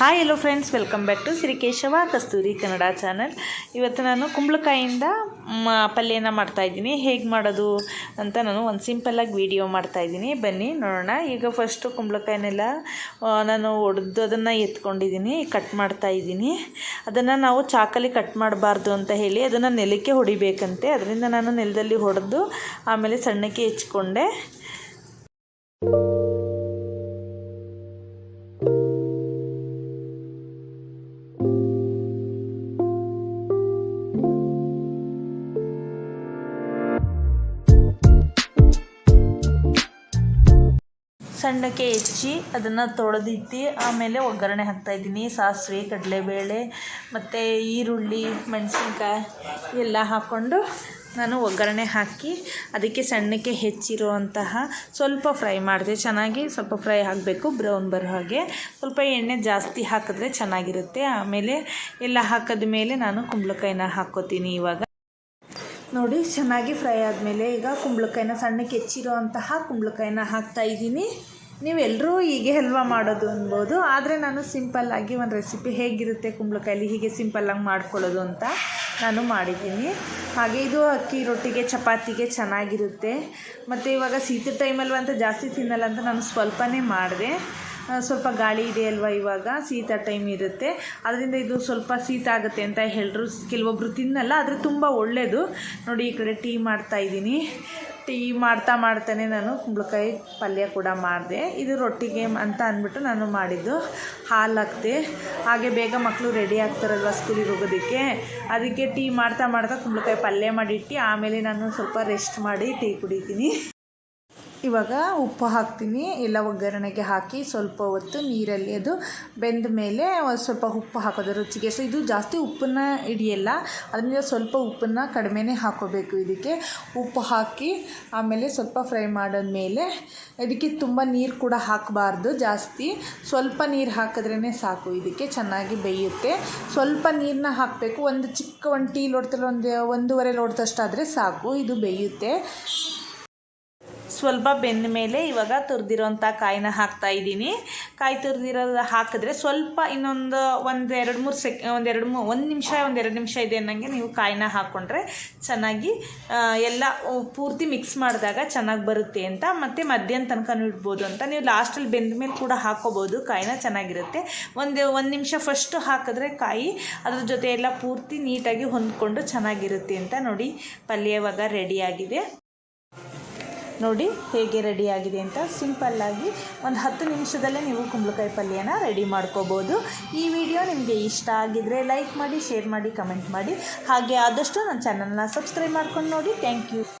Hi hello friends welcome back to Shri Keshava Kasturi Kannada channel ಇವತ್ತು ನಾನು ಕುಂಬಳಕಾಯಿಂದ ಪಲ್ಯನ ಮಾಡ್ತಾಯಿದ್ದೀನಿ ಹೇಗೆ ಮಾಡೋದು ಅಂತ ನಾನು ಒಂದು ಸಿಂಪಲ್ಲಾಗಿ ವೀಡಿಯೋ ಮಾಡ್ತಾಯಿದ್ದೀನಿ ಬನ್ನಿ, ನೋಡೋಣ. ಈಗ ಫಸ್ಟು ಕುಂಬಳಕಾಯಿನೆಲ್ಲ ನಾನು ಒಡೆದು ಅದನ್ನು ಎತ್ಕೊಂಡಿದ್ದೀನಿ ಕಟ್ ಮಾಡ್ತಾಯಿದ್ದೀನಿ ಅದನ್ನು ನಾವು ಚಾಕಲ್ಲಿ ಕಟ್ ಮಾಡಬಾರ್ದು ಅಂತ ಹೇಳಿ ಅದನ್ನು ನೆಲಕ್ಕೆ ಹೊಡಿಬೇಕಂತೆ. ಅದರಿಂದ ನಾನು ನೆಲದಲ್ಲಿ ಹೊಡೆದು ಆಮೇಲೆ ಸಣ್ಣಕ್ಕೆ ಹೆಚ್ಕೊಂಡೆ. ಸಣ್ಣಕ್ಕೆ ಹೆಚ್ಚಿ ಅದನ್ನು ತೊಳೆದಿಟ್ಟು ಆಮೇಲೆ ಒಗ್ಗರಣೆ ಹಾಕ್ತಾಯಿದ್ದೀನಿ ಸಾಸಿವೆ, ಕಡಲೆಬೇಳೆ, ಮತ್ತು ಈರುಳ್ಳಿ, ಮೆಣಸಿನ್ಕಾಯಿ ಎಲ್ಲ ಹಾಕ್ಕೊಂಡು ನಾನು ಒಗ್ಗರಣೆ ಹಾಕಿ ಅದಕ್ಕೆ ಸಣ್ಣಕ್ಕೆ ಹೆಚ್ಚಿರುವಂತಹ ಸ್ವಲ್ಪ ಫ್ರೈ ಮಾಡಿದೆ. ಚೆನ್ನಾಗಿ ಸ್ವಲ್ಪ ಫ್ರೈ ಆಗಬೇಕು, ಬ್ರೌನ್ ಬರೋ ಹಾಗೆ. ಸ್ವಲ್ಪ ಎಣ್ಣೆ ಜಾಸ್ತಿ ಹಾಕಿದ್ರೆ ಚೆನ್ನಾಗಿರುತ್ತೆ. ಆಮೇಲೆ ಎಲ್ಲ ಹಾಕಿದ ಮೇಲೆ ನಾನು ಕುಂಬಳಕಾಯಿನ ಹಾಕ್ಕೋತೀನಿ ಇವಾಗ. ನೋಡಿ, ಚೆನ್ನಾಗಿ ಫ್ರೈ ಆದಮೇಲೆ ಈಗ ಕುಂಬಳಕಾಯಿನ ಸಣ್ಣಕ್ಕೆ ಹೆಚ್ಚಿರುವಂತಹ ಕುಂಬಳಕಾಯಿನ ಹಾಕ್ತಾ ಇದ್ದೀನಿ. ನೀವೆಲ್ಲರೂ ಹೀಗೆ ಹಲ್ವಾ ಮಾಡೋದು ಅನ್ಬೋದು, ಆದರೆ ನಾನು ಸಿಂಪಲ್ಲಾಗಿ ಒಂದು ರೆಸಿಪಿ ಹೇಗಿರುತ್ತೆ ಕುಂಬಳಕಾಯಲ್ಲಿ ಹೀಗೆ ಸಿಂಪಲ್ಲಾಗಿ ಮಾಡ್ಕೊಳ್ಳೋದು ಅಂತ ನಾನು ಮಾಡಿದ್ದೀನಿ. ಹಾಗೆ ಇದು ಅಕ್ಕಿ ರೊಟ್ಟಿಗೆ, ಚಪಾತಿಗೆ ಚೆನ್ನಾಗಿರುತ್ತೆ. ಮತ್ತು ಇವಾಗ ಸೀತೆ ಟೈಮಲ್ಲಿ ಅಂತ ಜಾಸ್ತಿ ತಿನ್ನಲ್ಲ ಅಂತ ನಾನು ಸ್ವಲ್ಪನೇ ಮಾಡಿದೆ. ಸ್ವಲ್ಪ ಗಾಳಿ ಇದೆ ಅಲ್ವಾ ಇವಾಗ? ಶೀತ ಟೈಮ್ ಇರುತ್ತೆ. ಅದರಿಂದ ಇದು ಸ್ವಲ್ಪ ಶೀತ ಆಗುತ್ತೆ ಅಂತ ಹೇಳರು ಕೆಲವೊಬ್ಬರು ತಿನ್ನಲ್ಲ, ಆದರೆ ತುಂಬ ಒಳ್ಳೆಯದು ನೋಡಿ, ಈ ಕಡೆ ಟೀ ಮಾಡ್ತಾ ಇದ್ದೀನಿ. ಟೀ ಮಾಡ್ತಾ ಮಾಡ್ತಾನೆ ನಾನು. ಕುಂಬಳಕಾಯಿ ಪಲ್ಯ ಕೂಡ ಮಾಡಿದೆ. ಇದು ರೊಟ್ಟಿಗೆ ಅಂತ ಅಂದ್ಬಿಟ್ಟು ನಾನು ಮಾಡಿದ್ದು. ಹಾಲು ಹಾಕ್ತೆ ಹಾಗೆ ಬೇಗ ಮಕ್ಕಳು ರೆಡಿ ಆಗ್ತಾರಲ್ವ ಸ್ಕೂಲಿಗೆ ಹೋಗೋದಕ್ಕೆ. ಅದಕ್ಕೆ ಟೀ ಮಾಡ್ತಾ ಮಾಡ್ತಾ ಕುಂಬಳಕಾಯಿ ಪಲ್ಯ ಮಾಡಿಟ್ಟು, ಆಮೇಲೆ ನಾನು ಸ್ವಲ್ಪ ರೆಸ್ಟ್ ಮಾಡಿ ಟೀ ಕುಡಿತೀನಿ. ಇವಾಗ ಉಪ್ಪು ಹಾಕ್ತೀನಿ. ಎಲ್ಲ ಒಗ್ಗರಣೆಗೆ ಹಾಕಿ ಸ್ವಲ್ಪ ಹೊತ್ತು ನೀರಲ್ಲಿ ಅದು ಬೆಂದ ಮೇಲೆ ಸ್ವಲ್ಪ ಉಪ್ಪು ಹಾಕೋದು, ರುಚಿಗೆ. ಸೊ, ಇದು ಜಾಸ್ತಿ ಉಪ್ಪನ್ನು ಹಿಡಿಯಲ್ಲ. ಅದರಿಂದ ಸ್ವಲ್ಪ ಉಪ್ಪನ್ನು ಕಡಿಮೆನೇ ಹಾಕೋಬೇಕು ಇದಕ್ಕೆ. ಉಪ್ಪು ಹಾಕಿ ಆಮೇಲೆ ಸ್ವಲ್ಪ ಫ್ರೈ ಮಾಡಿದ್ಮೇಲೆ ಇದಕ್ಕೆ ತುಂಬ ನೀರು ಕೂಡ ಹಾಕಬಾರ್ದು ಜಾಸ್ತಿ. ಸ್ವಲ್ಪ ನೀರು ಹಾಕಿದ್ರೇ ಸಾಕು ಇದಕ್ಕೆ, ಚೆನ್ನಾಗಿ ಬೇಯುತ್ತೆ. ಸ್ವಲ್ಪ ನೀರನ್ನ ಹಾಕಬೇಕು. ಒಂದು ಚಿಕ್ಕ, ಒಂದು ಟೀ ಲೋಟದಲ್ಲಿ ಒಂದು, ಒಂದೂವರೆ ಲೋಟದಷ್ಟಾದರೆ ಸಾಕು, ಇದು ಬೇಯುತ್ತೆ. ಸ್ವಲ್ಪ ಬೆಂದ ಮೇಲೆ ಇವಾಗ ತುರಿದಿರೋಂಥ ಕಾಯಿನ ಹಾಕ್ತಾ ಇದ್ದೀನಿ. ಕಾಯಿ ತುರಿದಿರೋದು ಹಾಕಿದ್ರೆ ಸ್ವಲ್ಪ ಇನ್ನೊಂದು ಒಂದು ಎರಡು ಮೂರು ಸೆಕ್, ಒಂದು ಎರಡು ಮೂ, ಒಂದು ನಿಮಿಷ, ಒಂದು ಎರಡು ನಿಮಿಷ ಇದೆ ಅನ್ನಂಗೆ ನೀವು ಕಾಯಿನ ಹಾಕ್ಕೊಂಡ್ರೆ ಚೆನ್ನಾಗಿ ಎಲ್ಲ ಪೂರ್ತಿ ಮಿಕ್ಸ್ ಮಾಡಿದಾಗ ಚೆನ್ನಾಗಿ ಬರುತ್ತೆ ಅಂತ. ಮತ್ತು ಮಧ್ಯಾಹ್ನ ತನಕ ಇಡ್ಬೋದು ಅಂತ. ನೀವು ಲಾಸ್ಟಲ್ಲಿ ಬೆಂದ ಮೇಲೆ ಕೂಡ ಹಾಕ್ಕೋಬೋದು ಕಾಯಿನ ಚೆನ್ನಾಗಿರುತ್ತೆ. ಒಂದು ಒಂದು ನಿಮಿಷ ಫಸ್ಟು ಹಾಕಿದ್ರೆ ಕಾಯಿ ಅದ್ರ ಜೊತೆ ಎಲ್ಲ ಪೂರ್ತಿ ನೀಟಾಗಿ ಹೊಂದ್ಕೊಂಡು ಚೆನ್ನಾಗಿರುತ್ತೆ ಅಂತ ನೋಡಿ. ಪಲ್ಯ ಇವಾಗ ರೆಡಿಯಾಗಿದೆ ನೋಡಿ ಹೇಗೆ ರೆಡಿ ಆಗಿದೆ ಅಂತ ಸಿಂಪಲ್ಲಾಗಿ ಒಂದು ಹತ್ತು ನಿಮಿಷದಲ್ಲೇ ನೀವು ಕುಂಬಳಕಾಯಿ ಪಲ್ಯನ ರೆಡಿ ಮಾಡ್ಕೋಬೋದು. ಈ ವಿಡಿಯೋ ನಿಮಗೆ ಇಷ್ಟ ಆಗಿದರೆ ಲೈಕ್ ಮಾಡಿ, ಶೇರ್ ಮಾಡಿ, ಕಮೆಂಟ್ ಮಾಡಿ. ಹಾಗೆ ಆದಷ್ಟು ನನ್ನ ಚಾನಲ್ನ ಸಬ್ಸ್ಕ್ರೈಬ್ ಮಾಡ್ಕೊಂಡು ನೋಡಿ. Thank you